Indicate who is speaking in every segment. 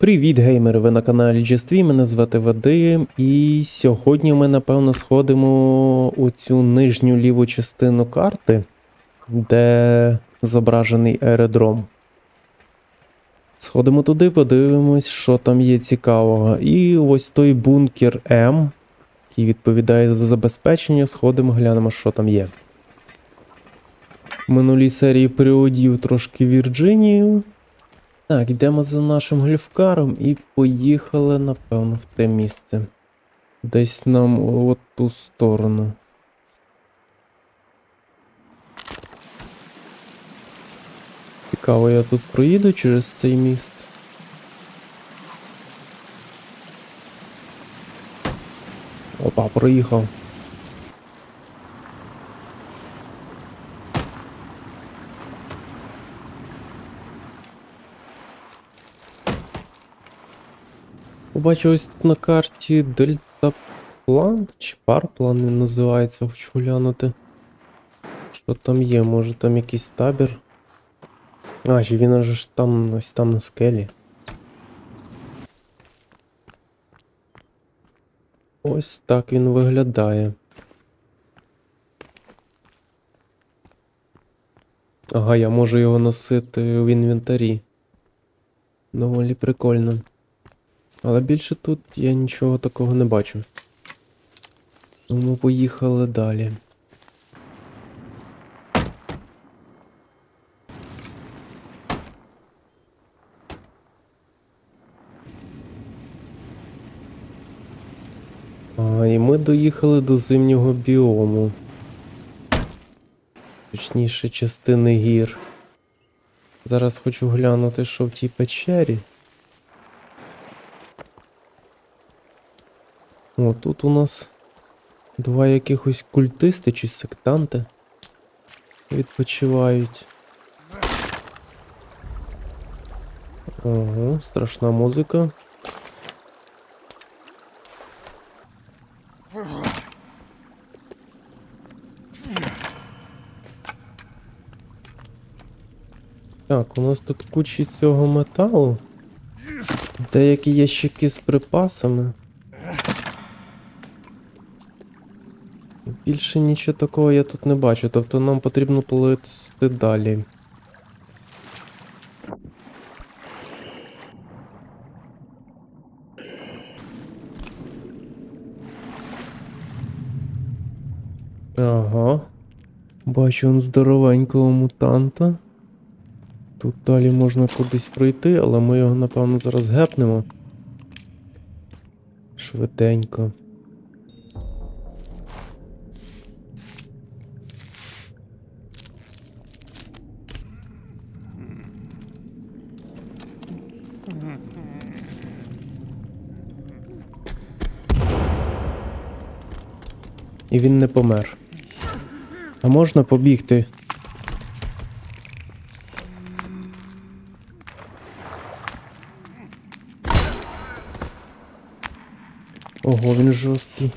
Speaker 1: Привіт, геймери! Ви на каналі GSTV, мене звати Вадим, і сьогодні ми, напевно, сходимо у цю нижню ліву частину карти, де зображений аеродром. Сходимо туди, подивимось, що там є цікавого. І ось той бункер М, який відповідає за забезпечення, сходимо, глянемо, що там є. В минулій серії переодів трошки Вірджинію. Так, йдемо за нашим глюфкаром і поїхали, напевно, в те місце. Десь нам от ту сторону. Цікаво, я тут проїду через цей міст. Опа, проїхав. Побачив ось на карті дельтаплан чи парплан він називається, хочу глянути. Що там є? Може там якийсь табір? А, чи він аж там ось там на скелі. Ось так він виглядає. Ага, я можу його носити в інвентарі. Доволі прикольно. Але більше тут я нічого такого не бачу. Тому поїхали далі. А, і ми доїхали до зимнього біому. Точніше, частини гір. Зараз хочу глянути, що в тій печері. О, тут у нас два якихось культисти чи сектанти відпочивають. Ого, страшна музика. Так, у нас тут кучі цього металу. Деякі ящики з припасами. Більше нічого такого я тут не бачу, тобто нам потрібно плисти далі. Ага. Бачу он здоровенького мутанта. Тут далі можна кудись пройти, але ми його, напевно, зараз гепнемо. Швиденько. І він не помер. А можна побігти? Ого, він жорсткий.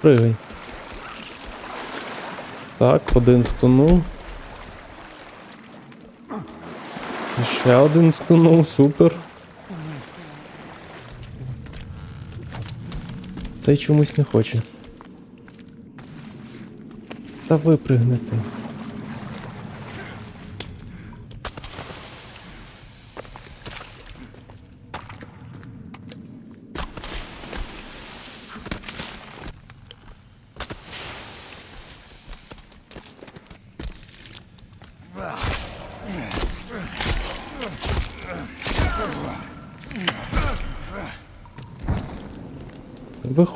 Speaker 1: Пригай. Так, один втонув. Ще один втонув, супер. Цей чомусь не хоче. Та випригнете.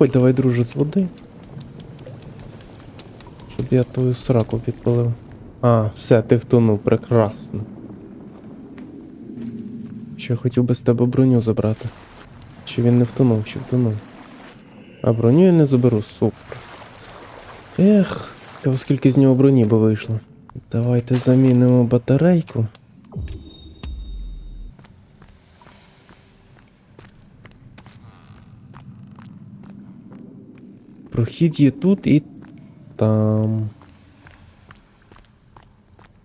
Speaker 1: Виходь, давай, друже, з води. Щоб я твою сраку підпалив. А, все, ти втонув, прекрасно. Ще хотів би з тебе броню забрати. Чи він не втонув, чи втонув. А броню я не заберу, супер. Ех, та скільки з нього броні би вийшло. Давайте замінимо батарейку. Прохід є тут і там.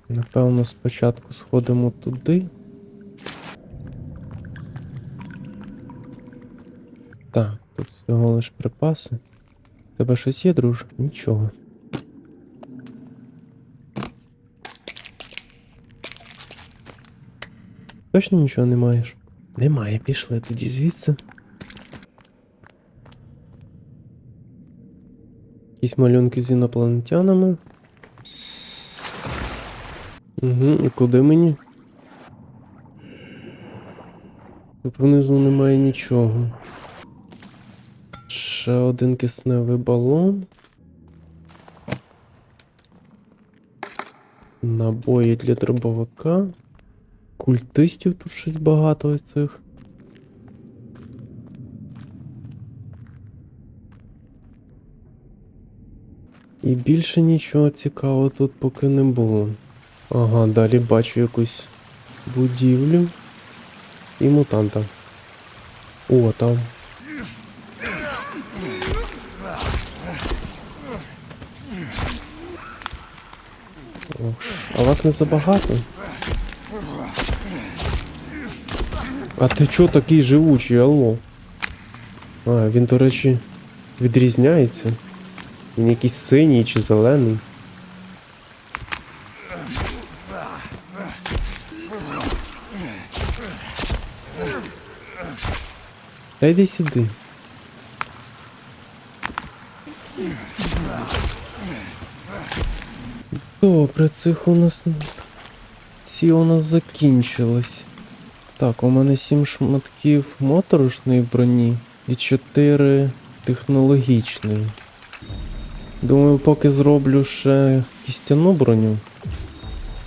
Speaker 1: Напевно, спочатку сходимо туди. Так, тут всього лиш припаси. У Тебе щось є, друж? Нічого. Точно нічого не маєш? Немає, пішли тоді звідси. Якісь малюнки з інопланетянами. Угу, і куди мені? Тут внизу немає нічого. Ще один кисневий балон. Набої для дробовика. Культистів тут щось багато цих. І більше нічого цікавого тут поки не було. Ага, далі бачу якусь будівлю і мутанта. О, там. О, а вас не забагато? А ти чо такий живучий, алло? А, він, до речі, відрізняється. Він якийсь синій чи зелений. Та йди сюди. Добре, цих у нас. Ці у нас закінчились. Так, у мене 7 шматків моторошної броні і 4 технологічної. Думаю, поки зроблю ще кістяну броню.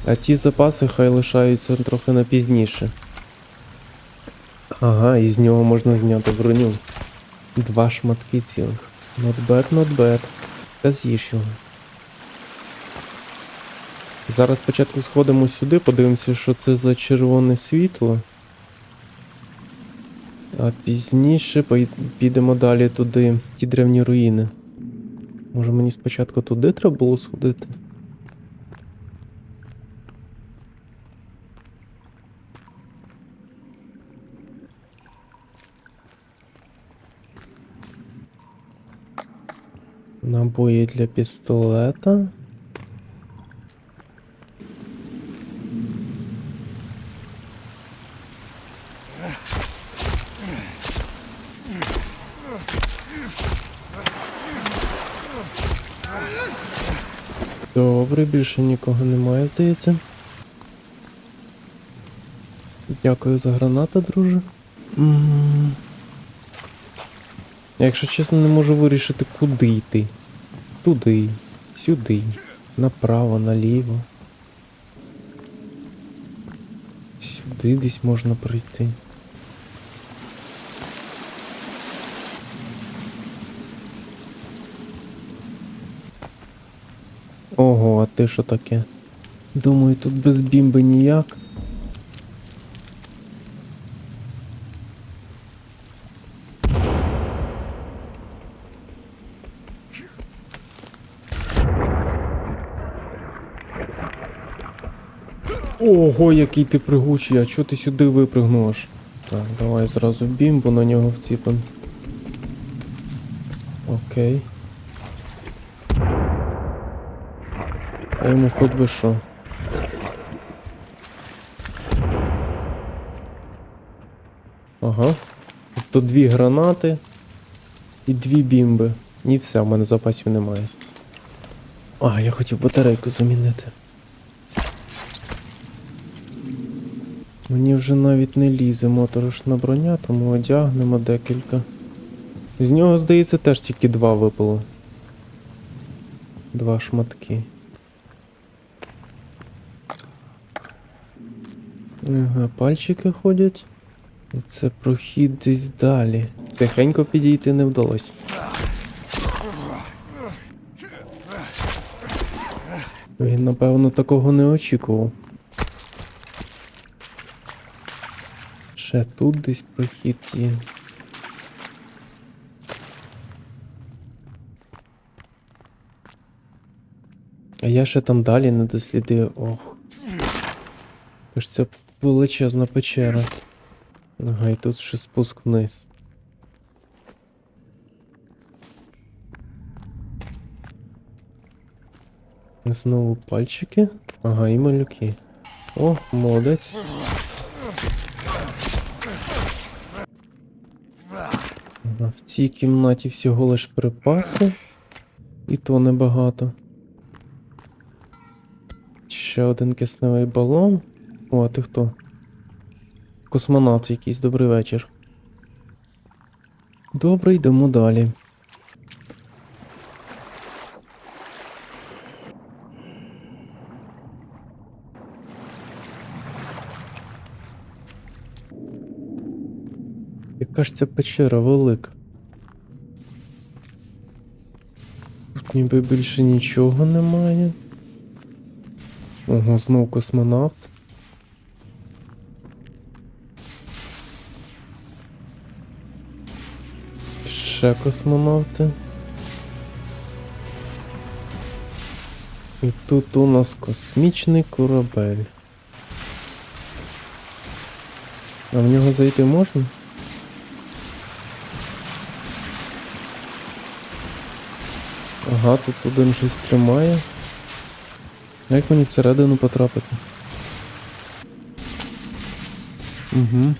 Speaker 1: А ті запаси хай лишаються трохи на пізніше. Ага, і з нього можна зняти броню. Два шматки цілих. Not bad, not bad. Та з'їж його. Зараз спочатку сходимо сюди, подивимося, що це за червоне світло. А пізніше підемо далі туди, ті древні руїни. Може мені спочатку туди треба було сходити? Набої для пістолета. Добре, більше нікого немає, здається. Дякую за граната, друже. Якщо чесно, не можу вирішити, куди йти. Туди, сюди, направо, наліво. Сюди десь можна пройти. Ого, а ти що таке? Думаю, тут без бімби ніяк. Ого, який ти пригучий, а чого ти сюди випригнув? Так, давай зразу бімбу на нього вціпим. Окей. А йому хоч би що. Ага. Тобто дві гранати і дві бімби. І все, в мене запасів немає. А, я хотів батарейку замінити. Мені вже навіть не лізе моторошна броня, тому одягнемо декілька. З нього, здається, теж тільки два випало. Два шматки. Ага, пальчики ходять. І це прохід десь далі. Тихенько підійти не вдалося. Він, напевно, такого не очікував. Ще тут десь прохід є. А я ще там далі не дослідив. Ох. Це величезна печера. Ага, і тут ще спуск вниз. Знову пальчики. Ага, і малюки. О, молодець. В цій кімнаті всього лиш припаси. І то небагато. Ще один кисневий балон. О, а ти хто? Космонавт якийсь, добрий вечір. Добре, йдемо далі. Яка ж ця печера велика? Тут ніби більше нічого немає. Ого, знов космонавт. Ще космонавти. І тут у нас космічний корабель. А в нього зайти можна? Ага, тут один щось тримає. Як мені всередину потрапити? Угу.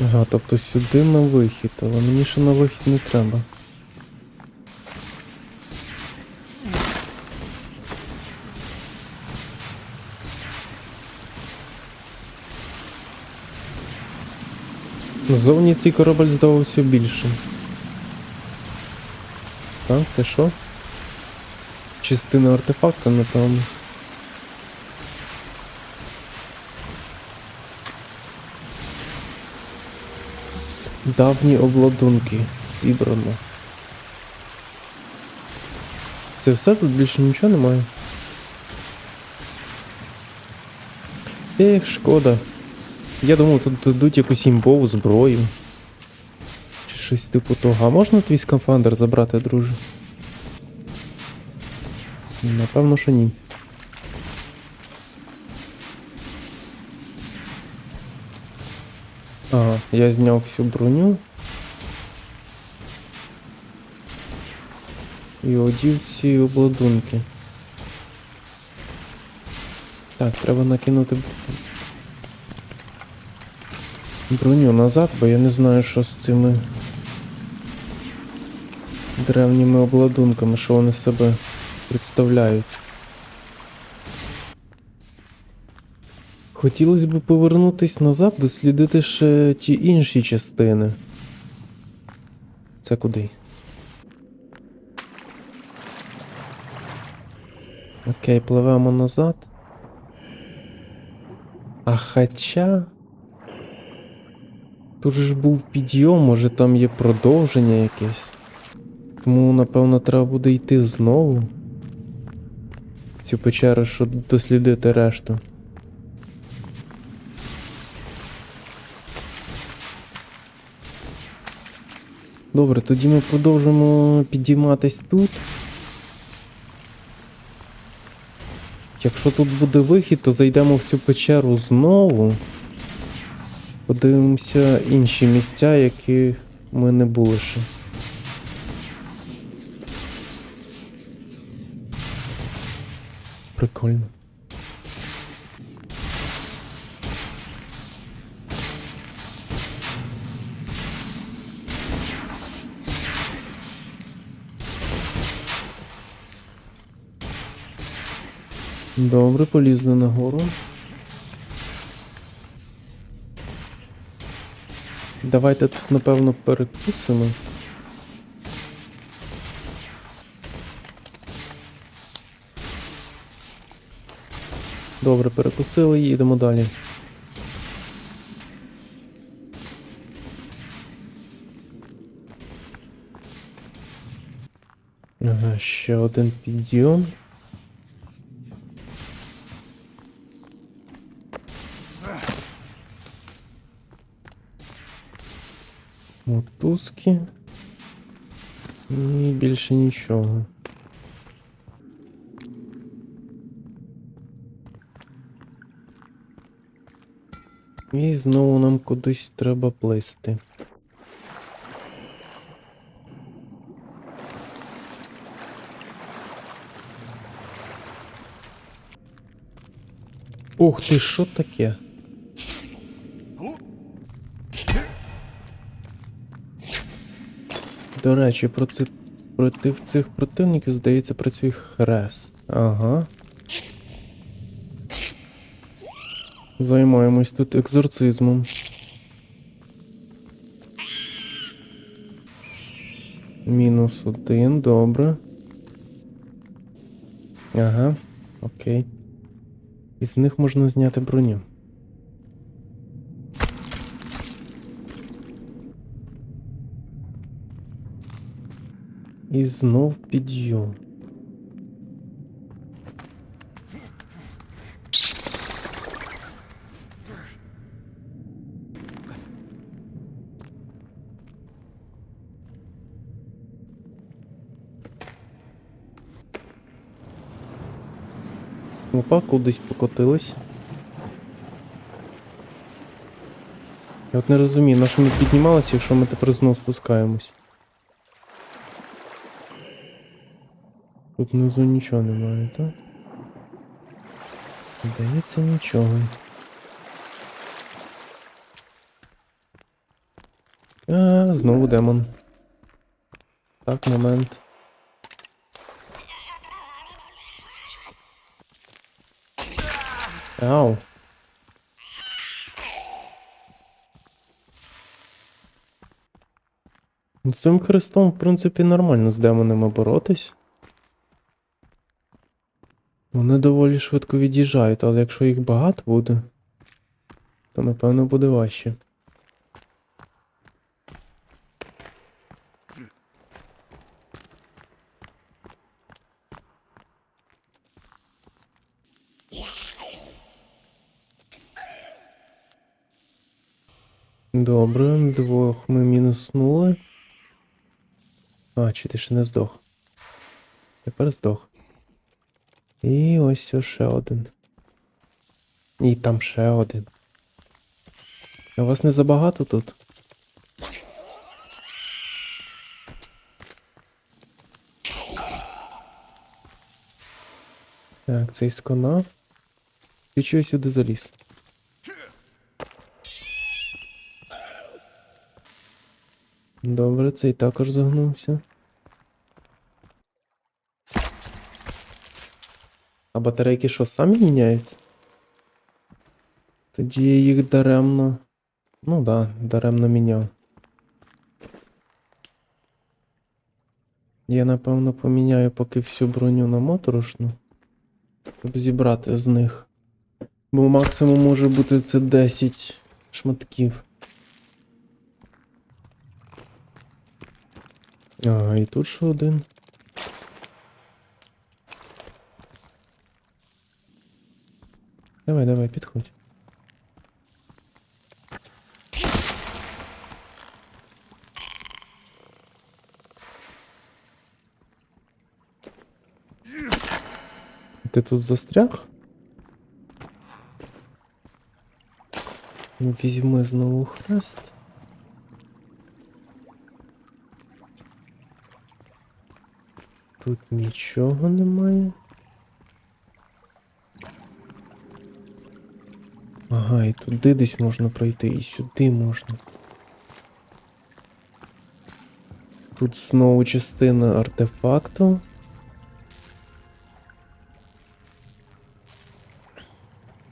Speaker 1: Ага, тобто сюди на вихід, але мені ще на вихід не треба. Зовні цей корабель здавався більшим. Так, це що? Частина артефакта, напевно. Давні обладунки. Зібрано. Це все тут більше нічого немає. Ех, шкода. Я думав, тут дадуть якусь імбову зброю. Чи щось типу того. А можна твій скафандр забрати, друже? Напевно, що ні. Ага, я зняв всю броню. І одів ці обладунки. Так, треба накинути броню назад, бо я не знаю, що з цими древніми обладунками, що вони себе представляють. Хотілося б повернутись назад, дослідити ще ті інші частини. Це куди? Окей, пливемо назад. А хоча. Тут ж був підйом, може там є продовження якесь. Тому, напевно, треба буде йти знову. В цю печеру, щоб дослідити решту. Добре, тоді ми продовжимо підійматись тут. Якщо тут буде вихід, то зайдемо в цю печеру знову. Подивимося інші місця, які ми не були ще. Прикольно. Добре, полізли нагору. Давайте тут, напевно, перекусимо. Добре, перекусили і їдемо далі. Ага, ще один підйом. мотузки. І більше нічого. І знову нам кудись треба плисти. Ух ти, що таке? До речі, проти, проти цих противників, здається, працює хрест. Ага. Займаємось тут екзорцизмом. Мінус один, добре. Ага, окей. Із них можна зняти броню. І знов підйом. Опа, кудись покотились. Я от не розумію, на що ми піднімалися, якщо ми тепер знов спускаємось. Тут внизу нічого немає, так? Здається, нічого. А, знову демон. Так, момент. Ау. Ну, Цим хрестом, в принципі, нормально з демонами боротись. Вони доволі швидко від'їжджають, але якщо їх багато буде, то напевно буде важче. Добре, двох ми мінуснули. А, чи ти ще не здох? Тепер здох. І ось ще один. І там ще один. А вас не забагато тут? Так, цей сконав. Ти чого сюди заліз? Добре, цей також загнувся. А батарейки що, самі міняються? Тоді я їх даремно. Ну да, даремно міняв. Я напевно поміняю поки всю броню на моторошну. Щоб зібрати з них. Бо максимум може бути це 10 шматків. Ага, і тут ще один. Давай, давай, підходь. Ти тут застряг? Візьми знову хрест. Тут нічого немає. Ага, і туди десь можна пройти, і сюди можна. Тут знову частина артефакту.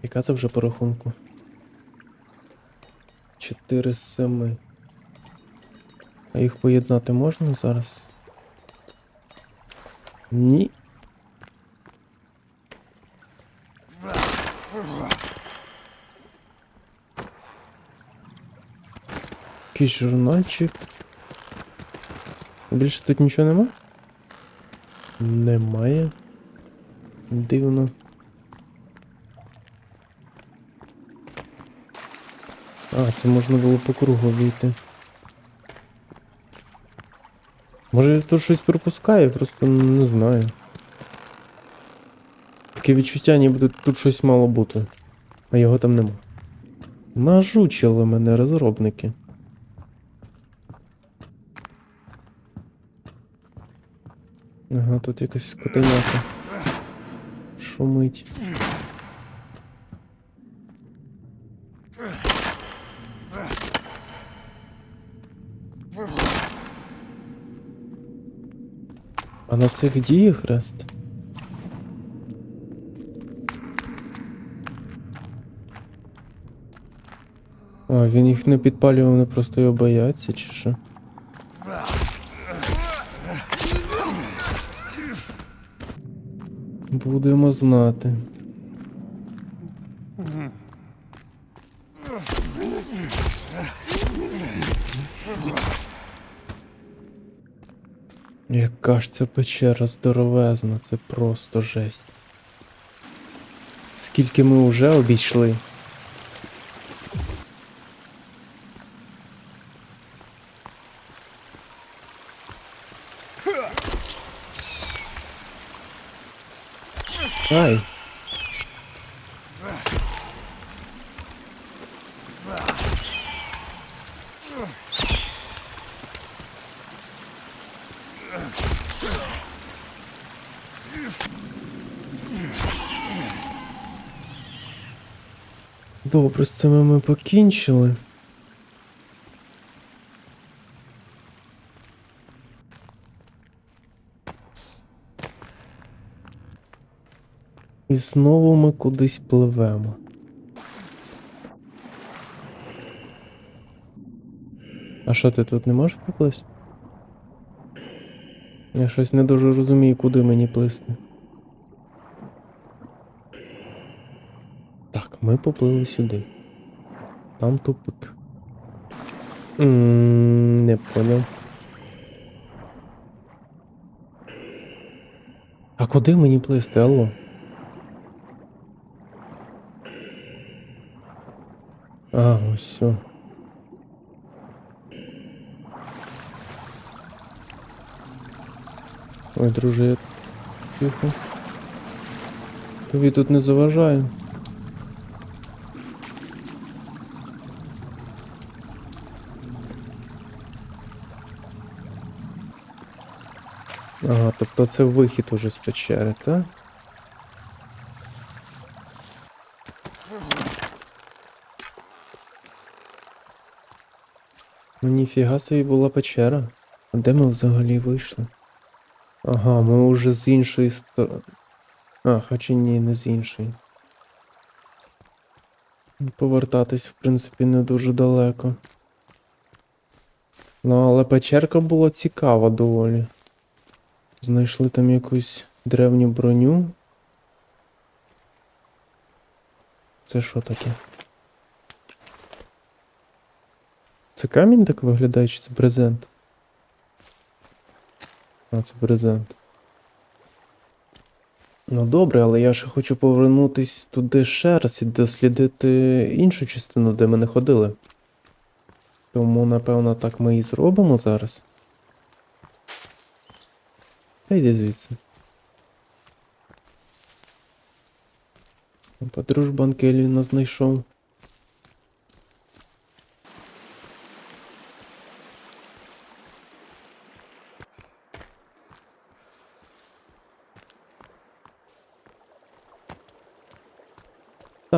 Speaker 1: Яка це вже по рахунку? 4 з 7. А їх поєднати можна зараз? Ні. Якийсь журнальчик. Більше тут нічого нема? Немає. Дивно. А, це можна було по кругу війти. Може я тут щось пропускаю, просто не знаю. Таке відчуття, ніби тут щось мало бути, а його там нема. Нажучили мене розробники. Ага, тут якась котеняка. Шумить. А на цих діє хрест? А, він їх не підпалював, вони просто його бояться, чи що? Будемо знати. Яка ж ця печера здоровезна, це просто жесть. Скільки ми вже обійшли? Ай. Добре, з цими ми покінчили. І знову ми кудись пливемо. А що ти тут не можеш поплисти? Я щось не дуже розумію, куди мені плисти. Так, ми поплили сюди. Там тупик. М, Не поняв. А куди мені плисти, алло? А, ось все. Ой, друже, я... Тихо. Тобі тут не заважаю. Ага, тобто це вихід уже з печери, так? Ну ніфіга собі була печера. А де ми взагалі вийшли? Ага, ми вже з іншої сторони. А, хоча ні, не з іншої. Повертатись, в принципі, не дуже далеко. Ну, але печерка була цікава доволі. Знайшли там якусь древню броню. Це що таке? Це камінь так виглядає, чи це брезент? А, це брезент. Ну добре, але я ще хочу повернутись туди ще раз і дослідити іншу частину, де ми не ходили. Тому, напевно, так ми і зробимо зараз. Та йди звідси. Подружбан Келі нас знайшов.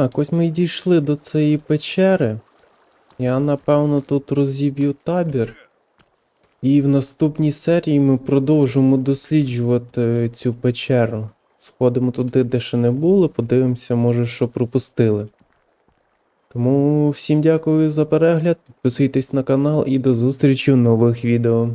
Speaker 1: Так, ось ми й дійшли до цієї печери. Я напевно тут розіб'ю табір. І в наступній серії ми продовжимо досліджувати цю печеру. Сходимо туди, де ще не були, подивимося, може, що пропустили. Тому всім дякую за перегляд, підписуйтесь на канал і до зустрічі в нових відео.